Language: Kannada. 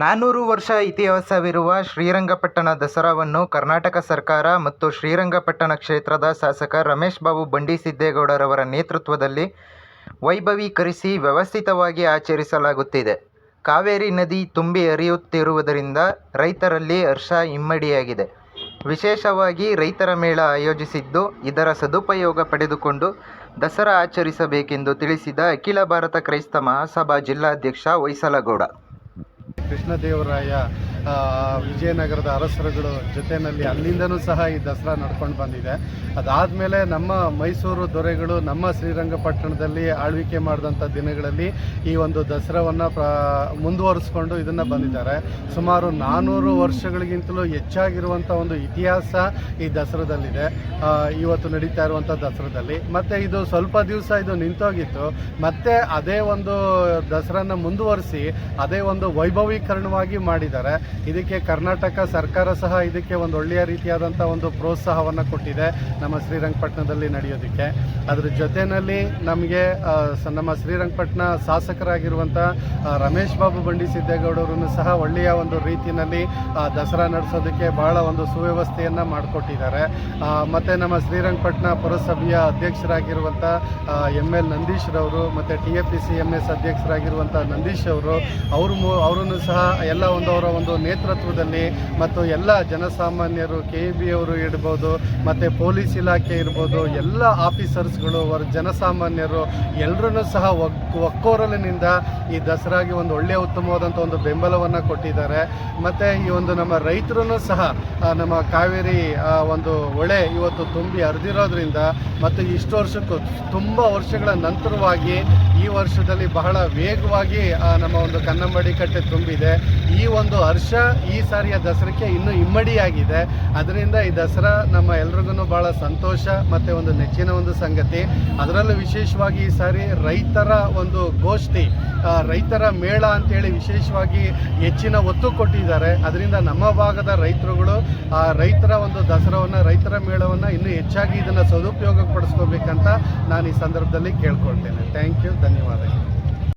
ನಾನ್ನೂರು ವರ್ಷ ಇತಿಹಾಸವಿರುವ ಶ್ರೀರಂಗಪಟ್ಟಣ ದಸರಾವನ್ನು ಕರ್ನಾಟಕ ಸರ್ಕಾರ ಮತ್ತು ಶ್ರೀರಂಗಪಟ್ಟಣ ಕ್ಷೇತ್ರದ ಶಾಸಕ ರಮೇಶ್ ಬಾಬು ಬಂಡಿ ಸಿದ್ದೇಗೌಡರವರ ನೇತೃತ್ವದಲ್ಲಿ ವೈಭವೀಕರಿಸಿ ವ್ಯವಸ್ಥಿತವಾಗಿ ಆಚರಿಸಲಾಗುತ್ತಿದೆ. ಕಾವೇರಿ ನದಿ ತುಂಬಿ ಹರಿಯುತ್ತಿರುವುದರಿಂದ ರೈತರಲ್ಲಿ ಹರ್ಷ ಇಮ್ಮಡಿಯಾಗಿದೆ. ವಿಶೇಷವಾಗಿ ರೈತರ ಮೇಳ ಆಯೋಜಿಸಿದ್ದು, ಇದರ ಸದುಪಯೋಗ ಪಡೆದುಕೊಂಡು ದಸರಾ ಆಚರಿಸಬೇಕೆಂದು ತಿಳಿಸಿದ ಅಖಿಲ ಭಾರತ ಕ್ರೈಸ್ತ ಮಹಾಸಭಾ ಜಿಲ್ಲಾಧ್ಯಕ್ಷ ಹೊಯ್ಸಲಗೌಡ. ಕೃಷ್ಣದೇವರಾಯ ಆ, ವಿಜಯನಗರದ ಅರಸರುಗಳು ಜೊತೆಯಲ್ಲಿ ಅಲ್ಲಿಂದನೂ ಸಹ ಈ ದಸರಾ ನಡ್ಕೊಂಡು ಬಂದಿದೆ. ಅದಾದಮೇಲೆ ನಮ್ಮ ಮೈಸೂರು ದೊರೆಗಳು, ನಮ್ಮ ಶ್ರೀರಂಗಪಟ್ಟಣದಲ್ಲಿ ಆಳ್ವಿಕೆ ಮಾಡಿದಂಥ ದಿನಗಳಲ್ಲಿ ಈ ಒಂದು ದಸರಾವನ್ನು ಪ್ರ, ಮುಂದುವರಿಸ್ಕೊಂಡು ಇದನ್ನು ಬಂದಿದ್ದಾರೆ. ಸುಮಾರು ನಾನ್ನೂರು ವರ್ಷಗಳಿಗಿಂತಲೂ ಹೆಚ್ಚಾಗಿರುವಂಥ ಒಂದು ಇತಿಹಾಸ ಈ ದಸರಾದಲ್ಲಿದೆ. ಇವತ್ತು ನಡೀತಾ ಇರುವಂಥ ದಸರಾದಲ್ಲಿ. ಮತ್ತು ಇದು ಸ್ವಲ್ಪ ದಿವಸ ಇದು ನಿಂತೋಗಿತ್ತು. ಮತ್ತೆ ಅದೇ ಒಂದು ದಸರಾನ ಮುಂದುವರಿಸಿ ಅದೇ ಒಂದು ವೈಭವೀಕರಣವಾಗಿ ಮಾಡಿದ್ದಾರೆ. ಇದಕ್ಕೆ ಕರ್ನಾಟಕ ಸರ್ಕಾರ ಸಹ ಇದಕ್ಕೆ ಒಂದು ಒಳ್ಳೆಯ ರೀತಿಯಾದಂಥ ಒಂದು ಪ್ರೋತ್ಸಾಹವನ್ನು ಕೊಟ್ಟಿದೆ ನಮ್ಮ ಶ್ರೀರಂಗಪಟ್ಟಣದಲ್ಲಿ ನಡೆಯೋದಕ್ಕೆ. ಅದರ ಜೊತೆಯಲ್ಲಿ ನಮಗೆ ನಮ್ಮ ಶ್ರೀರಂಗಪಟ್ಟಣ ಶಾಸಕರಾಗಿರುವಂಥ ರಮೇಶ್ ಬಾಬು ಬಂಡಿ ಸಿದ್ದೇಗೌಡರನ್ನು ಸಹ ಒಳ್ಳೆಯ ಒಂದು ರೀತಿಯಲ್ಲಿ ದಸರಾ ನಡೆಸೋದಕ್ಕೆ ಬಹಳ ಒಂದು ಸುವ್ಯವಸ್ಥೆಯನ್ನು ಮಾಡಿಕೊಟ್ಟಿದ್ದಾರೆ. ಮತ್ತು ನಮ್ಮ ಶ್ರೀರಂಗಪಟ್ಟಣ ಪುರಸಭೆಯ ಅಧ್ಯಕ್ಷರಾಗಿರುವಂಥ ಎಂ ಎಲ್ ನಂದೀಶ್ರವರು ಮತ್ತು T F P C M S ಅಧ್ಯಕ್ಷರಾಗಿರುವಂಥ Nandish ಅವರು ಅವರು ಅವರನ್ನು ಸಹ ಎಲ್ಲ ಒಂದು ಅವರ ಒಂದು ನೇತೃತ್ವದಲ್ಲಿ ಮತ್ತು ಎಲ್ಲ ಜನಸಾಮಾನ್ಯರು, ಕೆ ಇ ಬಿ ಅವರು ಇರ್ಬೋದು, ಮತ್ತು ಪೊಲೀಸ್ ಇಲಾಖೆ ಇರ್ಬೋದು, ಎಲ್ಲ ಆಫೀಸರ್ಸ್ಗಳು, ಅವರ ಜನಸಾಮಾನ್ಯರು ಎಲ್ಲರೂ ಸಹ ಒಕ್ಕೋರಲಿನಿಂದ ಈ ದಸರಾಗೆ ಒಂದು ಒಳ್ಳೆಯ ಉತ್ತಮವಾದಂಥ ಒಂದು ಬೆಂಬಲವನ್ನು ಕೊಟ್ಟಿದ್ದಾರೆ. ಮತ್ತು ಈ ಒಂದು ನಮ್ಮ ರೈತರೂ ಸಹ ನಮ್ಮ ಕಾವೇರಿ ಒಂದು ಹೊಳೆ ಇವತ್ತು ತುಂಬಿ ಹರಿದಿರೋದ್ರಿಂದ ಮತ್ತು ಇಷ್ಟು ವರ್ಷಕ್ಕೂ ತುಂಬ ವರ್ಷಗಳ ನಂತರವಾಗಿ ಈ ವರ್ಷದಲ್ಲಿ ಬಹಳ ವೇಗವಾಗಿ ನಮ್ಮ ಒಂದು ಕನ್ನಂಬಾಡಿ ಕಟ್ಟೆ ತುಂಬಿದೆ. ಈ ಒಂದು ಹರ್ಷ ಈ ಸಾರಿಯ ದಸರಾಕ್ಕೆ ಇನ್ನೂ ಇಮ್ಮಡಿಯಾಗಿದೆ. ಅದರಿಂದ ಈ ದಸರಾ ನಮ್ಮ ಎಲ್ರಿಗೂ ಬಹಳ ಸಂತೋಷ ಮತ್ತು ಒಂದು ನೆಚ್ಚಿನ ಒಂದು ಸಂಗತಿ. ಅದರಲ್ಲೂ ವಿಶೇಷವಾಗಿ ಈ ಸಾರಿ ರೈತರ ಒಂದು ಗೋಷ್ಠಿ ರೈತರ ಮೇಳ ಅಂತೇಳಿ ವಿಶೇಷವಾಗಿ ಹೆಚ್ಚಿನ ಒತ್ತು ಕೊಟ್ಟಿದ್ದಾರೆ. ಅದರಿಂದ ನಮ್ಮ ಭಾಗದ ರೈತರುಗಳು, ಆ, ರೈತರ ಒಂದು ದಸರಾವನ್ನು, ರೈತರ ಮೇಳವನ್ನು ಇನ್ನೂ ಹೆಚ್ಚಾಗಿ ಇದನ್ನು ಸದುಪಯೋಗ ಪಡಿಸ್ಕೋಬೇಕಂತ ನಾನು ಈ ಸಂದರ್ಭದಲ್ಲಿ ಕೇಳ್ಕೊಳ್ತೇನೆ. ಥ್ಯಾಂಕ್ ಯು ಧನ್ಯವಾದಗಳು.